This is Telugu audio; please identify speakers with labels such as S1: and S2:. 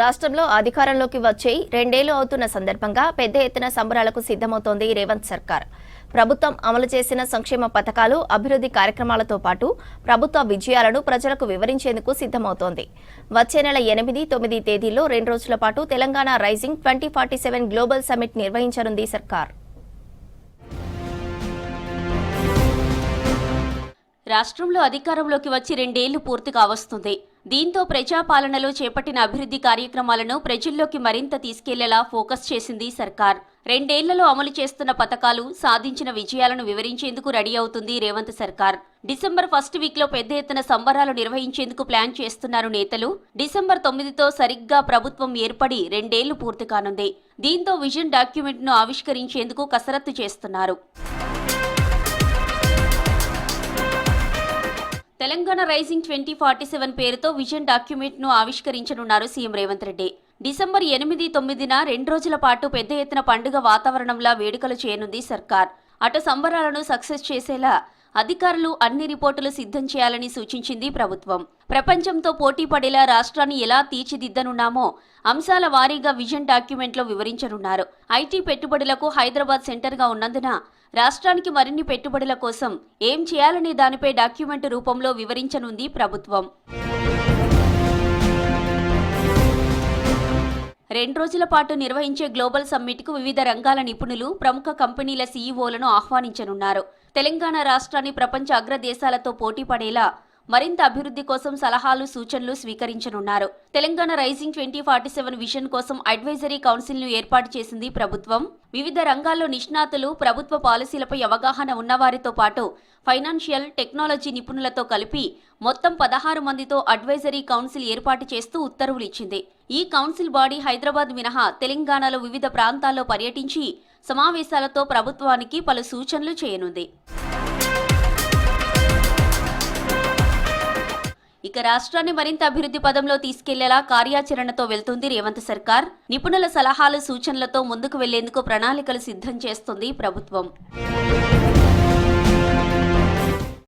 S1: రాష్ట్రంలో అధికారంలోకి వచ్చి రెండేళ్ళు అవుతున్న సందర్భంగా పెద్ద ఎత్తున సంబరాలకు సిద్ధమవుతోంది రేవంత్ సర్కార్. ప్రభుత్వం అమలు చేసిన సంక్షేమ పథకాలు అభివృద్ధి కార్యక్రమాలతో పాటు ప్రభుత్వ విజయాలను ప్రజలకు వివరించేందుకు సిద్ధమవుతోంది. వచ్చే నెల ఎనిమిది తొమ్మిది తేదీల్లో రెండు రోజుల పాటు Telangana rising twenty forty seven global summit నిర్వహించనుంది సర్కార్.
S2: రాష్ట్రంలో అధికారంలోకి వచ్చి రెండేళ్ళు పూర్తిగా వస్తుంది. దీంతో ప్రజాపాలనలో చేపట్టిన అభివృద్ధి కార్యక్రమాలను ప్రజల్లోకి మరింత తీసుకెళ్ళేలా ఫోకస్ చేసింది సర్కార్. రెండేళ్ళలో అమలు చేస్తున్న పథకాలు సాధించిన విజయాలను వివరించేందుకు రెడీ అవుతుంది రేవంత్ సర్కార్. డిసెంబర్ ఫస్ట్ వీక్లో పెద్ద ఎత్తున సంబరాలు నిర్వహించేందుకు ప్లాన్ చేస్తున్నారు నేతలు. డిసెంబర్ తొమ్మిదితో సరిగ్గా ప్రభుత్వం ఏర్పడి రెండేళ్ళు పూర్తి కానుంది. దీంతో విజన్ డాక్యుమెంట్ను ఆవిష్కరించేందుకు కసరత్తు చేస్తున్నారు. Telangana rising twenty forty seven పేరుతో విజన్ డాక్యుమెంట్ను ఆవిష్కరించనున్నారు సీఎం రేవంత్ రెడ్డి. డిసెంబర్ ఎనిమిది తొమ్మిదిన రెండు రోజుల పాటు పెద్ద ఎత్తున పండుగ వాతావరణంలా వేడుకలు చేయనుంది సర్కార్. అటు సంబరాలను సక్సెస్ చేసేలా అధికారులు అన్ని రిపోర్టులు సిద్ధం చేయాలని సూచించింది ప్రభుత్వం. ప్రపంచంతో పోటీ పడేలా రాష్ట్రాన్ని ఎలా తీర్చిదిద్దనున్నామో అంశాల వారీగా విజన్ డాక్యుమెంట్లో వివరించనున్నారు. ఐటీ పెట్టుబడులకు హైదరాబాద్ సెంటర్గా ఉన్నందున రాష్ట్రానికి మరిన్ని పెట్టుబడుల కోసం ఏం చేయాలనే దానిపై డాక్యుమెంట్ రూపంలో వివరించనుంది ప్రభుత్వం. రెండు రోజుల పాటు నిర్వహించే గ్లోబల్ సమ్మిట్కు వివిధ రంగాల నిపుణులు ప్రముఖ కంపెనీల సీఈఓలను ఆహ్వానించనున్నారు. తెలంగాణ రాష్ట్రాన్ని ప్రపంచ అగ్రదేశాలతో పోటీ పడేలా మరింత అభివృద్ధి కోసం సలహాలు సూచనలు స్వీకరించనున్నారు. Telangana rising twenty forty seven vision కోసం అడ్వైజరీ కౌన్సిల్ను ఏర్పాటు చేసింది ప్రభుత్వం. వివిధ రంగాల్లో నిష్ణాతులు ప్రభుత్వ పాలసీలపై అవగాహన ఉన్నవారితో పాటు ఫైనాన్షియల్ టెక్నాలజీ నిపుణులతో కలిపి మొత్తం పదహారు మందితో అడ్వైజరీ కౌన్సిల్ ఏర్పాటు చేస్తూ ఉత్తర్వులు ఇచ్చింది. ఈ కౌన్సిల్ బాడీ హైదరాబాద్ మినహా తెలంగాణలో వివిధ ప్రాంతాల్లో పర్యటించి సమావేశాలతో ప్రభుత్వానికి పలు సూచనలు చేయనుంది. ఇక రాష్ట్రాన్ని మరింత అభివృద్ధి పదంలో తీసుకెళ్ళేలా కార్యాచరణతో వెళ్తుంది రేవంత్ సర్కార్. నిపుణుల సలహాలు సూచనలతో ముందుకు వెళ్ళేందుకు ప్రణాళికలు సిద్ధం చేస్తుంది ప్రభుత్వం.